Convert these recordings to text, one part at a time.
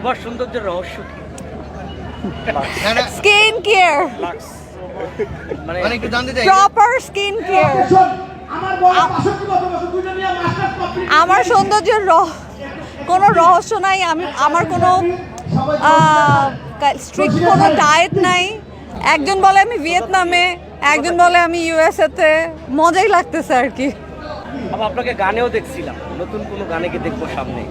প্রভার সৌন্দর্যের রহস্য কি? না, না, স্কিন কেয়ার মানে মানে একটু জানতে চাই। প্রপার স্কিন কেয়ার আমার সৌন্দর্যের রহ কোনো রহস্য নাই আমি আমার কোনো স্ট্রিক্ট কোনো ডায়েট নাই। একজন বলে আমি ভিয়েতনামে একজন বলে আমি ইউএসএতে মজাই লাগতেছে আর কি। আপনাকে গানেও দেখছিলাম। নতুন কোনো গানে কি দেখব সামনে।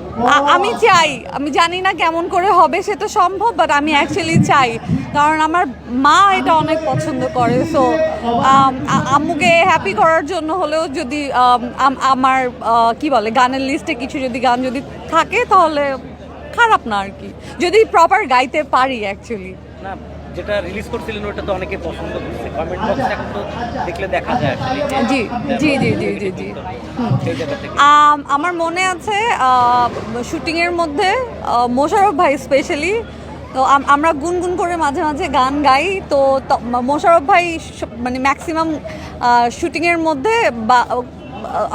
আমি চাই। আমি জানি না কেমন করে হবে সেটা সম্ভব বাট আমি অ্যাকচুয়ালি চাই। কারণ আমার মা এটা অনেক পছন্দ করে সো আম্মুকে হ্যাপি করার জন্য হলেও যদি আম, আম- আমার কি বলে গানের লিস্টে কিছু যদি গান যদি থাকে তাহলে খারাপ না আর কি। যদি প্রপার গাইতে পারি অ্যাকচুয়ালি না যেটা রিলিজ করছিলেন ওটা তো অনেকে পছন্দ করছে। কমেন্ট বক্সে এখন তো দেখলে দেখা যায় আসলে জি, জি, জি, জি, জি, জি। আমার মনে আছে শুটিংয়ের মধ্যে মোশারফ ভাই স্পেশালি তো আমরা গুনগুন করে মাঝে মাঝে গান গাই তো মোশারফ ভাই মানে ম্যাক্সিমাম শুটিংয়ের মধ্যে বা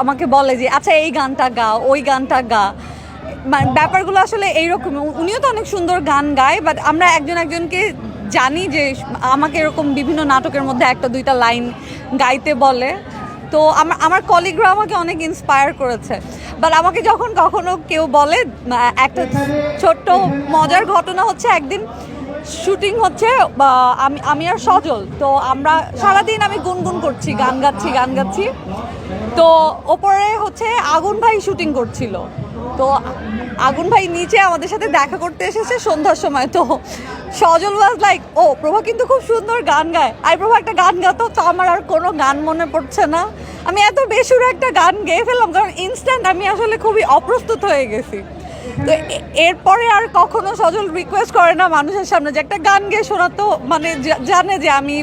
আমাকে বলে যে আচ্ছা এই গানটা গা ওই গানটা গা। মানে ব্যাপারগুলো আসলে এইরকম উনিও তো অনেক সুন্দর গান গায় বাট আমরা একজন একজনকে জানি যে আমাকে এরকম বিভিন্ন নাটকের মধ্যে একটা দুইটা লাইন গাইতে বলে। তো আমার আমার কলিগরা আমাকে অনেক ইন্সপায়ার করেছে। বাট আমাকে যখন কখনো কেউ বলে, একটা ছোট্ট মজার ঘটনা হচ্ছে একদিন শুটিং হচ্ছে আমি আমি আর সজল। তো আমরা সারাদিন আমি গুনগুন করছি, গান গাচ্ছি গান গাচ্ছি। তো ওপরে হচ্ছে আগুন ভাই শুটিং করছিল। তো আগুন ভাই নিচে আমাদের সাথে দেখা করতে এসেছে সন্ধ্যার সময়, তো সজল ওয়াজ লাইক ও, প্রভা কিন্তু খুব সুন্দর গান গায়। আই প্রভা, একটা গান গাতো তো আমার আর কোনো গান মনে পড়ছে না। আমি এত বেশুর একটা গান গেয়ে ফেললাম, কারণ ইনস্ট্যান্ট আমি আসলে খুবই অপ্রস্তুত হয়ে গেছি। তো এরপরে আর কখনো সজল রিকোয়েস্ট করে না মানুষের সামনে যে একটা গান গেয়ে শোনাতো মানে জানে যে আমি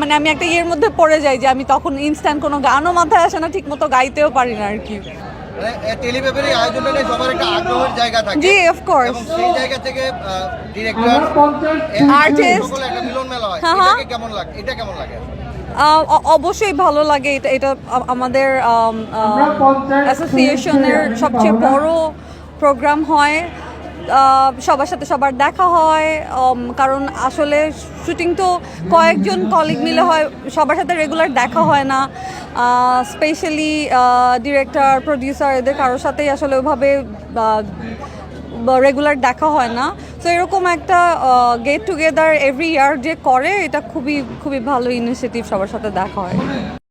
মানে আমি একটা ইয়ের মধ্যে পড়ে যাই যে আমি তখন ইনস্ট্যান্ট কোনো গানও মাথায় আসে না ঠিক মতো গাইতেও পারি না আর কি। টেলিপেপারের আয়োজনে সবার একটা আগ্রহের জায়গা থাকে। জি, কোর্স এবং সেই জায়গা থেকে ডিরেক্টর. একটা মিলন মেলা হয়। হ্যাঁ। এটাকে কেমন লাগে? এটা কেমন লাগে? অবশ্যই ভালো লাগে। এটা এটা আমাদের অ্যাসোসিয়েশনের সবচেয়ে বড় প্রোগ্রাম হয়। সবার সাথে সবার দেখা হয় কারণ আসলে শুটিং তো কয়েকজন কলিগ মিলে হয়, সবার সাথে রেগুলার দেখা হয় না। স্পেশালি ডিরেক্টর প্রডিউসার এদের কারোর সাথেই আসলে ওইভাবে রেগুলার দেখা হয় না। তো এরকম একটা গেট টুগেদার এভরি ইয়ার যে করে, এটা খুবই খুবই ভালো ইনিশিয়েটিভ সবার সাথে দেখা হয়।